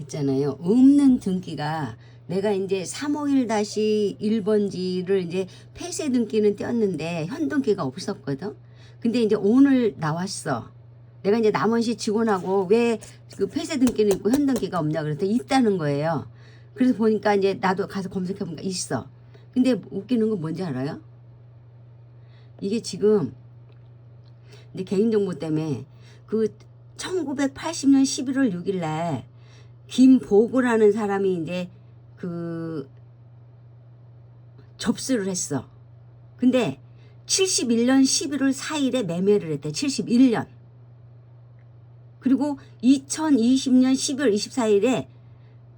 있잖아요. 없는 등기가 내가 이제 351-1번지를 이제 폐쇄 등기는 떼었는데 현 등기가 없었거든. 근데 이제 오늘 나왔어. 내가 이제 남원시 직원하고 왜 그 폐쇄 등기는 있고 현 등기가 없냐 그랬더니 있다는 거예요. 그래서 보니까 이제 나도 가서 검색해 보니까 있어. 근데 웃기는 건 뭔지 알아요? 이게 지금 이제 개인정보 때문에 그 1980년 11월 6일 날 김보구라는 사람이 이제 그 접수를 했어. 근데 71년 11월 4일에 매매를 했대. 71년. 그리고 2020년 12월 24일에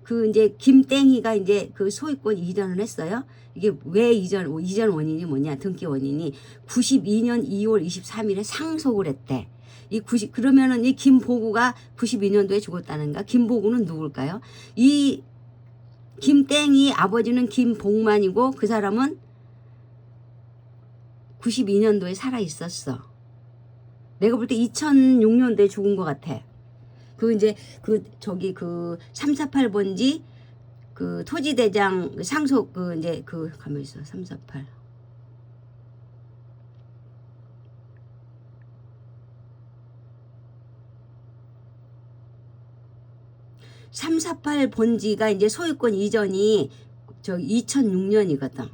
그 이제 김땡이가 이제 그 소유권 이전을 했어요. 이게 왜 이전 이전 원인이 뭐냐? 등기 원인이 92년 2월 23일에 상속을 했대. 이 90, 그러면은 이 김보구가 92년도에 죽었다는가? 김보구는 누굴까요? 이 김땡이 아버지는 김복만이고 그 사람은 92년도에 살아 있었어. 내가 볼 때 2006년도에 죽은 것 같아. 그 이제 그 저기 그 348번지 그 토지대장 상속 그 이제 그 가만 있어 348 348 번지가 이제 소유권 이전이 저 2006년이거든.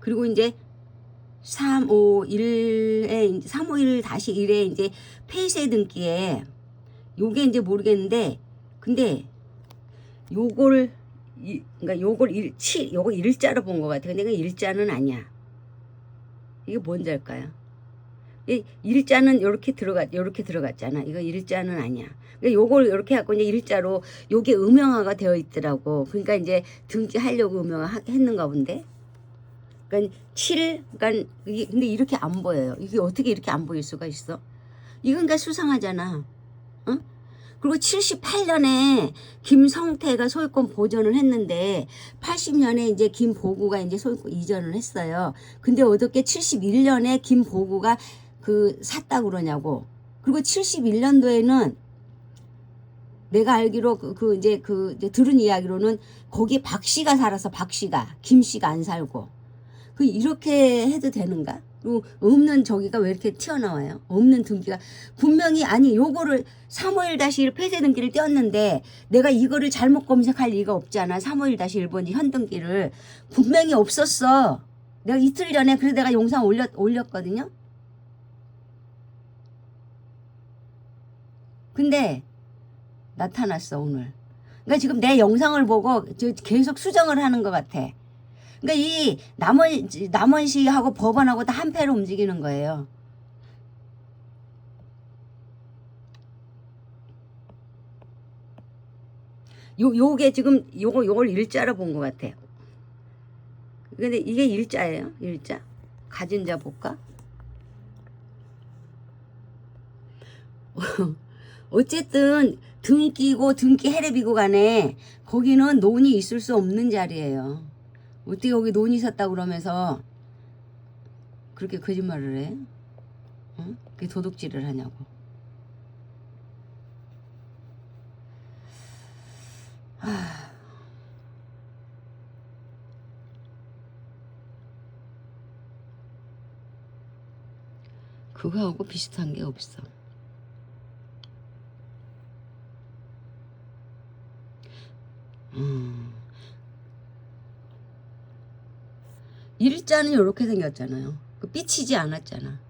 그리고 이제 351에 351 다시 1에 이제 폐쇄 등기에 요게 이제 모르겠는데 근데 요걸 이, 그러니까 요걸 일 치 요거 일자로 본 것 같아. 근데 그 일자는 아니야. 이게 뭔지 알까요? 이 일자는 요렇게 들어갔 요렇게 들어갔잖아. 이거 일자는 아니야. 그러니까 요걸 이렇게 갖고 이제 일자로 요게 음영화가 되어 있더라고. 그러니까 이제 등기하려고 음영화 하- 했는가 본데. 그러니까 7, 그러니까 이게 근데 이렇게 안 보여요. 이게 어떻게 이렇게 안 보일 수가 있어? 이건 그러니까 수상하잖아. 응? 그리고 78년에 김성태가 소유권 보존을 했는데 80년에 이제 김보구가 이제 소유권 이전을 했어요. 근데 어떻게 71년에 김보구가 그 샀다고 그러냐고. 그리고 71년도에는 내가 알기로 그, 그 이제 그 이제 들은 이야기로는 거기 박 씨가 살아서 박 씨가 김 씨가 안 살고 그 이렇게 해도 되는가? 그리고 없는 저기가 왜 이렇게 튀어나와요? 없는 등기가 분명히 아니 요거를 351-1 폐쇄 등기를 떼었는데 내가 이거를 잘못 검색할 리가 없잖아. 351-1번지 현 등기를 분명히 없었어. 내가 이틀 전에 그래서 내가 영상 올렸 올렸거든요. 근데 나타났어 오늘. 그러니까 지금 내 영상을 보고 저 계속 수정을 하는 것 같아. 그러니까 이 남원 남원시하고 법원하고 다 한패로 움직이는 거예요. 요 요게 지금 요거 요걸 일자로 본 것 같아요. 근데 이게 일자예요. 일자. 가진 자 볼까? 어쨌든 등기고 등기 해례비고 간에 거기는 논이 있을 수 없는 자리예요. 어떻게 여기 논이 섰다고 그러면서 그렇게 거짓말을 해? 응? 그게 도둑질을 하냐고. 하... 그거하고 비슷한 게 없어. 음. 일자는 이렇게 생겼잖아요. 그 삐치지 않았잖아.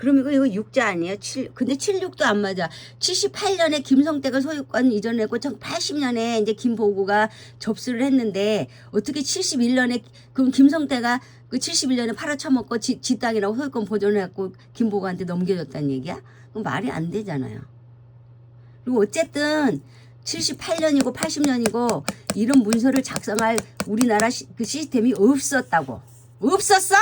그럼 이거 이거 육자 아니에요? 7 근데 76도 안 맞아. 78년에 김성태가 소유권 이전했고 80년에 이제 김보구가 접수를 했는데 어떻게 71년에 그럼 김성태가 그 71년에 팔아쳐먹고 지, 지 땅이라고 소유권 보존해갖고 김보구한테 넘겨줬다는 얘기야? 그럼 말이 안 되잖아요. 그리고 어쨌든 78년이고 80년이고 이런 문서를 작성할 우리나라 시, 그 시스템이 없었다고. 없었어!